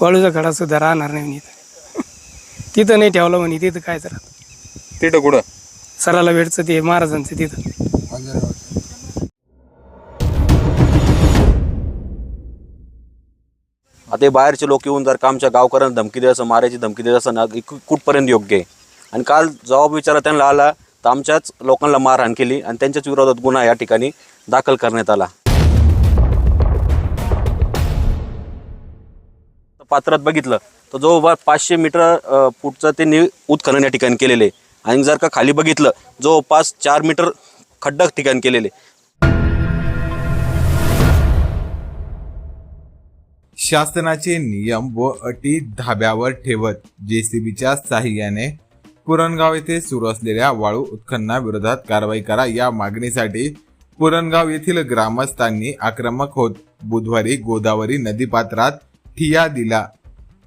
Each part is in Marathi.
वाळूचा खडा सुद्धा राहणार नाही म्हणे इथं. तिथं नाही ठेवलं म्हणे तिथं काय तर. तिथं कुठं? सराला भेटचं ते महाराजांचं तिथं. आता हे बाहेरचे लोक येऊन जर का आमच्या गावकऱ्यांना धमकी देत असं मारायची धमकी देत असं ना कुठपर्यंत योग्य आहे? आणि काल जबाब विचारा त्यांना आला तर आमच्याच लोकांना मारहाण केली आणि त्यांच्याच विरोधात गुन्हा या ठिकाणी दाखल करण्यात आला. पात्रात बघितलं तर जवळपास पाचशे मीटर अ, फूटचं त्यांनी उत्खनन या ठिकाणी केलेले. आणि जर का खाली बघितलं जवळपास चार मीटर खड्डा ठिकाण केलेले. शासनाचे नियम व अटी धाब्यावर ठेवत जेसीबीच्या साह्याने पुरणगाव येथे सुरू असलेल्या वाळू उत्खननाविरोधात कारवाई करा या मागणीसाठी पुरणगाव येथील ग्रामस्थांनी आक्रमक होत बुधवारी गोदावरी नदीपात्रात ठिया दिला.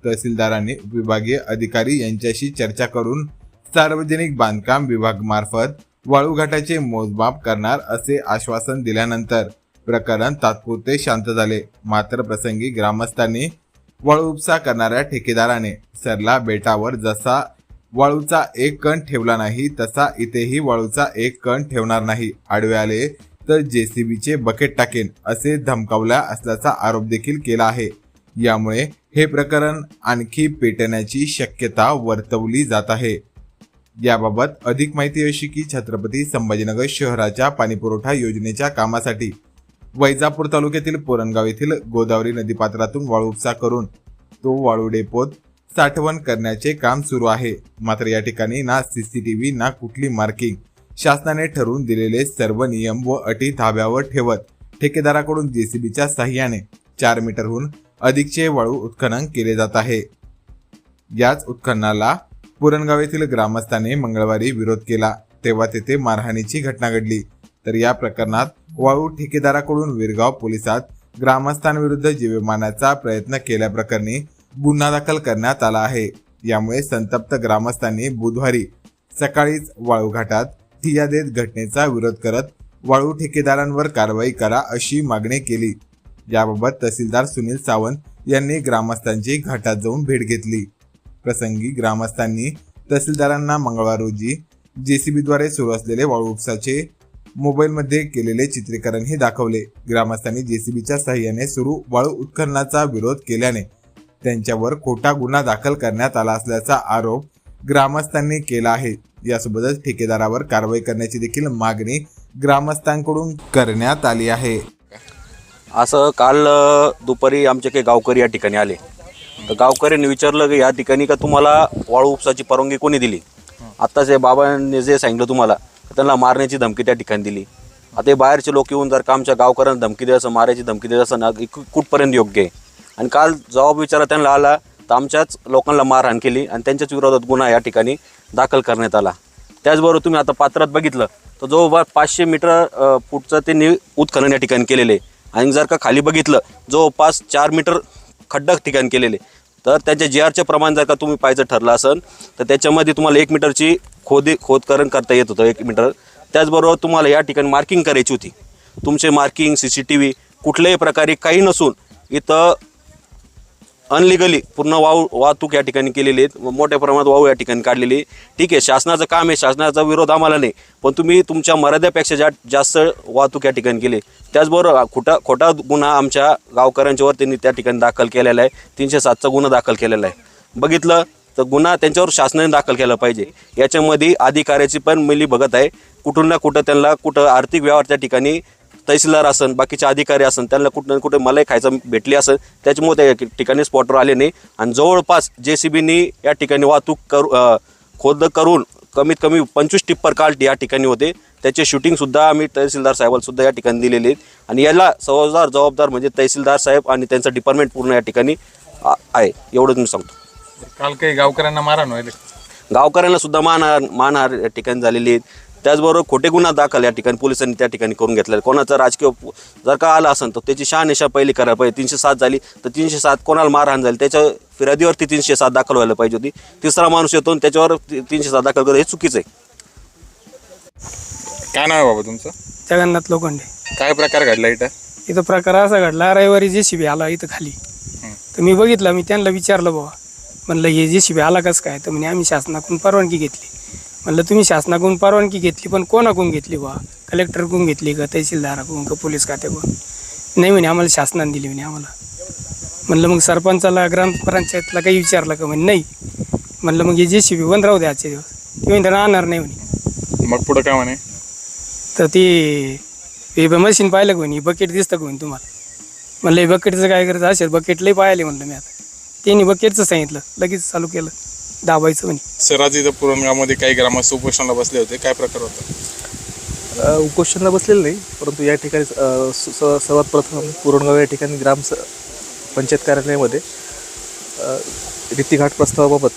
तहसीलदारांनी उपविभागीय अधिकारी यांच्याशी चर्चा करून सार्वजनिक बांधकाम विभाग मार्फत वाळूघाटाचे मोजमाप करणार असे आश्वासन दिल्यानंतर प्रकरण तात्पुरते शांत झाले. मात्र प्रसंगी ग्रामस्थांनी वाळू उपसा करणाऱ्या ठेकेदाराने सरला बेटावर जसा वाळूचा एक कण ठेवला नाही तसा इथेही वाळूचा एक कण ठेवणार नाही. आडवे आले तर जेसीबीचे बकेट टाकेन असे धमकावल्या असल्याचा आरोप देखील केला आहे. यामुळे हे प्रकरण आणखी पेटण्याची शक्यता वर्तवली जात आहे. याबाबत अधिक माहिती अशी की छत्रपती संभाजीनगर शहराच्या पाणीपुरवठा योजनेच्या कामासाठी वैजापूर तालुक्यातील पुरणगाव येथील गोदावरी नदीपात्रातून वाळू उपसा करून तो वाळू डेपोत साठवण करण्याचे काम सुरू आहे. मात्र या ठिकाणी ना सीसीटीव्ही ना कुठली मार्किंग शासनाने ठरवून दिलेले सर्व नियम व अटी धाब्यावर ठेवत ठेकेदाराकडून जेसीबीच्या साह्याने चार मीटरहून अधिकचे वाळू उत्खनन केले जात आहे. याच उत्खननाला पुरणगाव येथील ग्रामस्थांनी मंगळवारी विरोध केला. तेव्हा तेथे मारहाणीची घटना घडली. तर या प्रकरणात वाळू ठेकेदाराकडून विरगाव पोलिसात ग्रामस्थांविरुद्ध जीवमानाचा प्रयत्न केल्याप्रकरणी गुन्हा दाखल करण्यात आला आहे. यामुळे संतप्त ग्रामस्थांनी बुधवारी सकाळीच वाळू घाटात ठिया देत घटनेचा विरोध करत वाळू ठेकेदारांवर कारवाई करा अशी मागणी केली. याबाबत तहसीलदार सुनील सावंत यांनी ग्रामस्थांची घाटात जाऊन भेट घेतली. प्रसंगी ग्रामस्थांनी तहसीलदारांना मंगळवार रोजी जेसीबीद्वारे सुरू असलेले वाळू उपसाचे मोबाईलमध्ये केलेले चित्रीकरणही दाखवले. ग्रामस्थांनी जेसीबीच्या सहाय्याने सुरू वाळू उत्खननाचा विरोध केल्याने त्यांच्यावर खोटा गुन्हा दाखल करण्यात आला असल्याचा आरोप ग्रामस्थांनी केला आहे. यासोबतच ठेकेदारावर कारवाई करण्याची देखील मागणी ग्रामस्थांकडून करण्यात आली आहे. असं काल दुपारी आमचे काही गावकरी या ठिकाणी आले. तर गावकऱ्यांनी विचारलं की या ठिकाणी का तुम्हाला वाळू उपसाची परवानगी कोणी दिली? आत्ताच हे बाबांनी जे सांगितलं तुम्हाला त्यांना मारण्याची धमकी त्या ठिकाणी दिली. आता हे बाहेरचे लोक येऊन जर का आमच्या गावकऱ्यांना धमकी देत असं मारायची धमकी देत असं ना कुठपर्यंत योग्य आहे? आणि काल जबाब विचारा त्यांना आला तर आमच्याच लोकांना मारहाण केली आणि त्यांच्याच विरोधात गुन्हा या ठिकाणी दाखल करण्यात आला. त्याचबरोबर तुम्ही आता पात्रात बघितलं तर जवळपास पाचशे मीटर अ, फूटचं त्यांनी उत्खनन या ठिकाणी केलेले आहे. आणि जर का खाली बघितलं जवळपास चार मीटर खड्डा ठिकाण केलेले तर त्याच्या जी आरचे प्रमाण जर का तुम्ही पाहायचं ठरलं असेल तर त्याच्यामध्ये तुम्हाला एक मीटरची खोदी खोदकरण करता येत होतं एक मीटर. त्याचबरोबर तुम्हाला या ठिकाणी मार्किंग करायची होती. तुमचे marking C C T V कुठल्याही प्रकारे काही नसून इथं अनलिगली पूर्ण वाहू वाहतूक या ठिकाणी केलेली आहेत. मोठ्या प्रमाणात वाहू या ठिकाणी काढलेली ठीक आहे शासनाचं काम आहे. शासनाचा विरोध आम्हाला नाही. पण तुम्ही तुमच्या मर्यादेपेक्षा जा जास्त वाहतूक या ठिकाणी केली त्याचबरोबर खोटा खोटा गुन्हा आमच्या गावकऱ्यांच्यावर त्यांनी त्या ठिकाणी दाखल केलेला आहे. तीनशे सातचा गुन्हा दाखल केलेला आहे. बघितलं तर गुन्हा त्यांच्यावर शासनाने दाखल केला पाहिजे. याच्यामध्ये अधिकाऱ्याची पण मिली बघत आहे. कुठून ना कुठं त्यांना कुठं आर्थिक व्यवहार त्या ठिकाणी तहसीलदार असन बाकीचे अधिकारी असन त्यांना कुठं ना कुठे मलाई खायचं भेटली असेल त्याच्यामुळे त्या ठिकाणी स्पॉटवर आले नाही. आणि जवळपास जे सी बीनी या ठिकाणी वाहतूक करू खोद करून कमीत कमी पंचवीस टिप्पर काल या ठिकाणी होते. त्याचे शूटिंगसुद्धा आम्ही तहसीलदार साहेबांना सुद्धा या ठिकाणी दिलेले आहेत. आणि याला जबाबदार जबाबदार म्हणजे तहसीलदार साहेब आणि त्यांचं डिपार्टमेंट पूर्ण या ठिकाणी आहे. एवढंच मी सांगतो. काल काही गावकऱ्यांना मारहाण व्हायला? गावकऱ्यांना सुद्धा मानहार मानहार या ठिकाणी झालेली आहेत त्याचबरोबर खोटे गुन्हा दाखल या ठिकाणी पोलिसांनी त्या ठिकाणी करून घेतलेला. आहे. कोणाचा राजकीय जर का आला असेल तर त्याची शहानिशा पहिली करायला पाहिजे. तीनशे सात झाली तर तीनशे सात कोणाला मारहाण झाली? त्याच्या फिर्यादीवरती तीनशे सात दाखल व्हायला पाहिजे होती. तिसरा माणूस येतो आणि त्याच्यावर तीनशे सात दाखल करणं हे चुकीचं आहे. काय नाव आहे बाबा तुमचं? जगन्नाथ लोखंडे. काय प्रकार घडला इथं? इथं प्रकार असा घडला रविवारी जे शिबी आला इथं खाली. तर मी बघितलं मी त्यांना विचारलं बाबा म्हणलं हे जे शिबी आला कसं काय? तर म्हणे आम्ही शासनाकडून परवानगी घेतली. म्हणलं तुम्ही शासनाकडून परवानगी घेतली पण कोणाकडून घेतली बा कलेक्टरकडून घेतली का तहसीलदाराकडून का पोलीस खात्याकडून? नाही म्हणे आम्हाला शासनाने दिली म्हणे आम्हाला. म्हणलं मग सरपंचाला ग्रामपंचायतला काही विचारलं का? म्हणे नाही. म्हणलं मग हे जे शिबी बंद राहू द्या आजचे दिवस. ते म्हणते राहणार नाही म्हणे. मग पुढं काय म्हणे? तर ती हे मशीन पाहिलं का म्हणे? बकेट दिसतं का म्हणे तुम्हाला? म्हणलं हे बकेटचं काय करायचं? असेल बकेट लई पाहिले म्हणलं मी आता. त्यांनी बकेटचं सांगितलं लगेच चालू केलं दाबायचं म्हणे. सर आज इथं पुरणगावमध्ये काही ग्रामस्थ उपोषणाला बसले होते काय प्रकार होता? अ, उपोषणाला बसलेलं नाही परंतु या ठिकाणी अ, स- स- सर्वात प्रथम पुरणगाव या ठिकाणी ग्राम स पंचायत कार्यालयामध्ये अ, रीतीघाट प्रस्तावाबाबत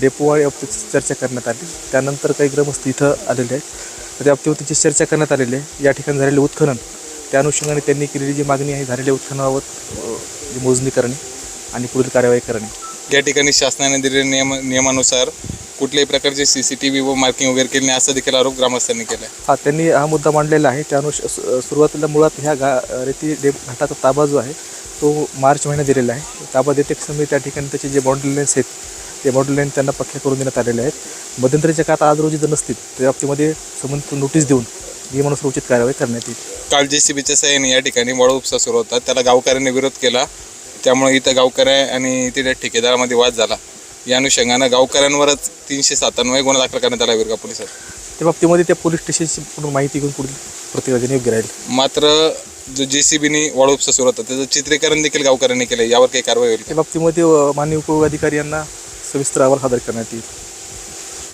डेपोवाळी बाबतीत चर्चा करण्यात आली. त्यानंतर काही ग्रामस्थ इथं आलेले आहेत. तर त्या बाबतीवरती चर्चा करण्यात आलेली आहे. या ठिकाणी झालेले उत्खनन त्या अनुषंगाने त्यांनी केलेली जी मागणी आहे झालेल्या उत्खननाबाबत अ, जी मोजणी करणे आणि पुढील कार्यवाही करणे. या ठिकाणी शासनाने दिलेल्या नियम नियमानुसार कुठल्याही प्रकारचे सी सी टी व्ही व मार्किंग वगैरे केले नाही असा देखील आरोप ग्रामस्थांनी केला आहे हा त्यांनी हा मुद्दा मांडलेला आहे. त्या अनुष सु- सुरुवातीला मुळात ह्या गा रेती डे घाटाचा ताबा जो आहे तो मार्च महिन्यात दिलेला आहे. ताबा देते समय त्या ठिकाणी त्याचे जे बाउंड्री लाईन्स आहेत ते बाउंड्री लाईन त्यांना पक्के करून देण्यात आलेले आहेत. मध्यंतरीच्या काळात आज रोजी जर नसतील त्या बाबतीमध्ये संबंधित नोटीस देऊन नियमानुसार उचित कारवाई करण्यात येईल. काल जे सी बीच्या सहाय्याने या ठिकाणी वाळू उपसा सुरू होता त्याला गावकऱ्यांनी विरोध केला. त्यामुळे इथं गावकऱ्या आणि तिथे ठेकेदारामध्ये वाद झाला. या अनुषंगानं गावकऱ्यांवरच तीनशे सातान्नवे गुन्हा दाखल करण्यात आला विरगा पोलिसात त्या बाबतीमध्ये त्या पोलीस स्टेशनची पूर्ण माहिती घेऊन पुढील प्रतिकार्य योग्य राहील. मात्र जो जे सी बीनी वाळू उपसा सुरू होता त्याचं चित्रीकरण देखील गावकऱ्यांनी केलं यावर काही कारवाई होईल का? त्या बाबतीमध्ये अ, माननीय उपविभागाधिकारी यांना सविस्तर अहवाल सादर करण्यात येईल.